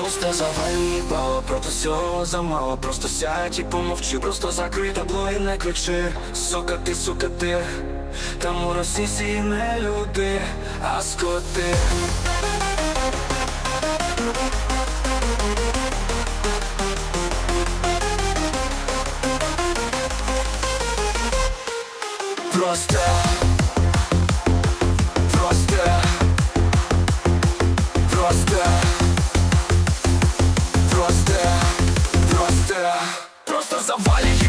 Просто завали, бо просто всього замало Просто сядь і помовчи, просто закрий табло і не кричи. Сука ти, сука ти, там у Росії не люди, а скоти. Просто. Просто. Просто. Vale de